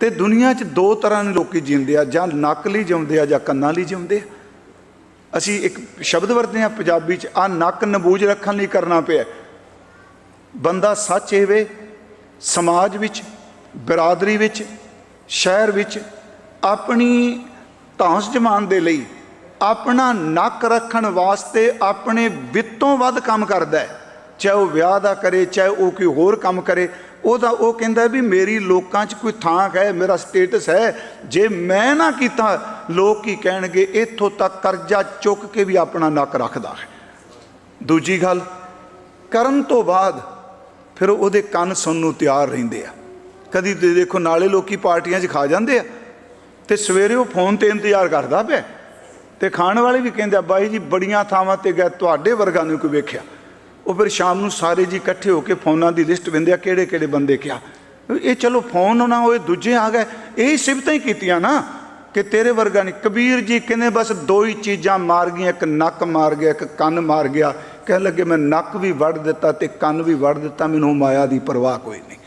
ਤੇ ਦੁਨੀਆ 'ਚ ਦੋ ਤਰ੍ਹਾਂ ਦੇ ਲੋਕੀ ਜਿਉਂਦੇ ਆ, ਜਾਂ ਨੱਕ ਲਈ ਜਿਉਂਦੇ ਆ ਜਾਂ ਕੰਨਾਂ ਲਈ ਜਿਉਂਦੇ ਆ। ਅਸੀਂ ਇੱਕ ਸ਼ਬਦ ਵਰਤਦੇ ਆ ਪੰਜਾਬੀ 'ਚ ਆ ਨੱਕ ਨਬੂਜ ਰੱਖਣ ਲਈ ਕਰਨਾ ਪਿਆ। ਬੰਦਾ ਸੱਚ ਹੈਵੇ ਸਮਾਜ ਵਿੱਚ, ਬਰਾਦਰੀ ਵਿੱਚ, ਸ਼ਹਿਰ ਵਿੱਚ, ਆਪਣੀ ਧੌਂਸ ਜਮਾਨ ਦੇ ਲਈ, ਆਪਣਾ ਨੱਕ ਰੱਖਣ ਵਾਸਤੇ ਆਪਣੇ ਵਿੱਤੋਂ ਵੱਧ ਕੰਮ ਕਰਦਾ ਹੈ। ਚਾਹੇ ਉਹ ਵਿਆਹ ਦਾ ਕਰੇ, ਚਾਹੇ ਉਹ ਕੋਈ ਹੋਰ ਕੰਮ ਕਰੇ, ਉਹਦਾ ਉਹ ਕਹਿੰਦਾ ਵੀ ਮੇਰੀ ਲੋਕਾਂ 'ਚ ਕੋਈ ਥਾਂ ਹੈ, ਮੇਰਾ ਸਟੇਟਸ ਹੈ। ਜੇ ਮੈਂ ਨਾ ਕੀਤਾ, ਲੋਕ ਕੀ ਕਹਿਣਗੇ, ਇੱਥੋਂ ਤੱਕ ਕਰਜ਼ਾ ਚੁੱਕ ਕੇ ਵੀ ਆਪਣਾ ਨੱਕ ਰੱਖਦਾ ਹੈ। ਦੂਜੀ ਗੱਲ, ਕਰਨ ਤੋਂ ਬਾਅਦ ਫਿਰ ਉਹਦੇ ਕੰਨ ਸੁਣਨ ਨੂੰ ਤਿਆਰ ਰਹਿੰਦੇ ਆ। ਕਦੀ ਤੇ ਦੇਖੋ ਨਾਲੇ ਲੋਕੀ ਪਾਰਟੀਆਂ 'ਚ ਖਾ ਜਾਂਦੇ ਆ ਤੇ ਸਵੇਰੇ ਉਹ ਫੋਨ ਤੇ ਇੰਤਜ਼ਾਰ ਕਰਦਾ ਪਿਆ ਤੇ ਖਾਣ ਵਾਲੇ ਵੀ ਕਹਿੰਦੇ ਆ, ਬਾਈ ਜੀ ਬੜੀਆਂ ਥਾਵਾਂ ਤੇ ਗਏ ਤੁਹਾਡੇ ਵਰਗਾ ਨੂੰ ਕੋਈ ਵੇਖਿਆ। ਉਹ ਫਿਰ ਸ਼ਾਮ ਨੂੰ ਸਾਰੇ ਜੀ ਇਕੱਠੇ ਹੋ ਕੇ ਫੋਨਾਂ ਦੀ ਲਿਸਟ ਵਿੰਦੇ ਆ, ਕਿਹੜੇ ਕਿਹੜੇ ਬੰਦੇ ਕਿਹਾ ਇਹ ਚਲੋ ਫੋਨ ਨਾ ਹੋਏ, ਦੂਜੇ ਆ ਗਏ, ਇਹ ਸਿਫਤਾਂ ਹੀ ਕੀਤੀਆਂ ਨਾ ਕਿ ਤੇਰੇ ਵਰਗਾ ਨਹੀਂ। ਕਬੀਰ ਜੀ ਕਹਿੰਦੇ ਬਸ ਦੋ ਹੀ ਚੀਜ਼ਾਂ ਮਾਰ ਗਈਆਂ, ਇੱਕ ਨੱਕ ਮਾਰ ਗਿਆ, ਇੱਕ ਕੰਨ ਮਾਰ ਗਿਆ। ਕਹਿ ਲੱਗੇ, ਮੈਂ ਨੱਕ ਵੀ ਵੜ ਦਿੱਤਾ ਤੇ ਕੰਨ ਵੀ ਵੜ ਦਿੱਤਾ, ਮੈਨੂੰ ਮਾਇਆ ਦੀ ਪਰਵਾਹ ਕੋਈ ਨਹੀਂ।